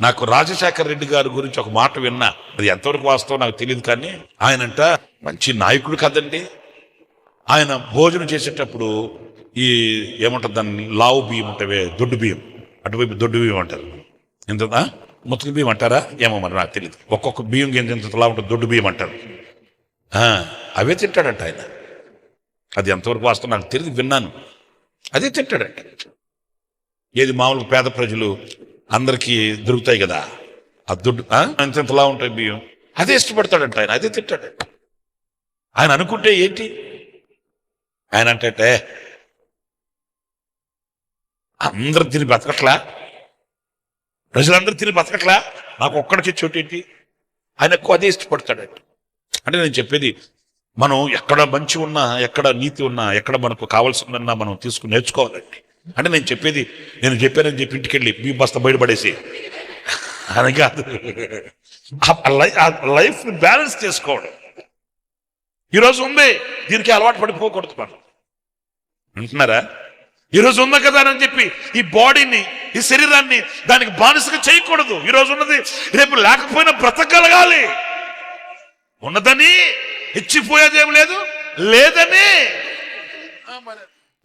నాకు రాజశేఖర రెడ్డి గారి గురించి ఒక మాట విన్నా. అది ఎంతవరకు వాస్తవం నాకు తెలియదు కానీ ఆయనంట మంచి నాయకుడు కదండి. ఆయన భోజనం చేసేటప్పుడు ఈ ఏమంటారు దాన్ని లావు బియ్యం ఉంటే దొడ్డు బియ్యం. అటువైపు దొడ్డు బియ్యం అంటారు. ఎంత ముతుకు బియ్యం అంటారా? ఏమో మరి నాకు తెలియదు ఒక్కొక్క బియ్యం గింజ ఎంత లావు ఉంటుంది దొడ్డు బియ్యం అంటారు. అవే తింటాడంట ఆయన. అది ఎంతవరకు వాస్తవం నాకు తెలియదు విన్నాను. అదే తింటాడంట. ఏది మామూలు పేద ప్రజలు అందరికీ దొరుకుతాయి కదా. ఆ దుడ్డు ఆ? ఇంతలా ఉంటాయి బియ్యం. అదే ఇష్టపడతాడంట ఆయన అదే తింటాడంట ఆయన అనుకుంటే ఏంటి? ఆయన అంటే అందరు తిని బతకట్లా? ప్రజలందరూ తిని బతకట్లా? నాకు ఒక్కడికి చోటు ఏంటి? ఆయన ఎక్కువ అదే ఇష్టపడతాడంట. అంటే నేను చెప్పేది మనం ఎక్కడ మంచి ఉన్నా ఎక్కడ నీతి ఉన్నా ఎక్కడ మనకు కావాల్సిందన్నా మనం తీసుకుని నేర్చుకోవాలండి. అంటే నేను చెప్పేది నేను చెప్పానని చెప్పి ఇంటికి వెళ్ళి మీ బస్తా బయటపడేసి. అని కాదు. లై- లైఫ్ బ్యాలెన్స్ చేసుకోవడం. ఈరోజు ఉంది దీనికి అలవాటు పడిపోకూడదు మనం. అంటున్నారా ఈరోజు ఉంది కదా అని చెప్పి ఈ బాడీని ఈ శరీరాన్ని దానికి బానిసగా చేయకూడదు. ఈరోజు ఉన్నది రేపు లేకపోయినా బ్రతకగలగాలి. ఉన్నదని ఇచ్చిపోయేదేం లేదు లేదని.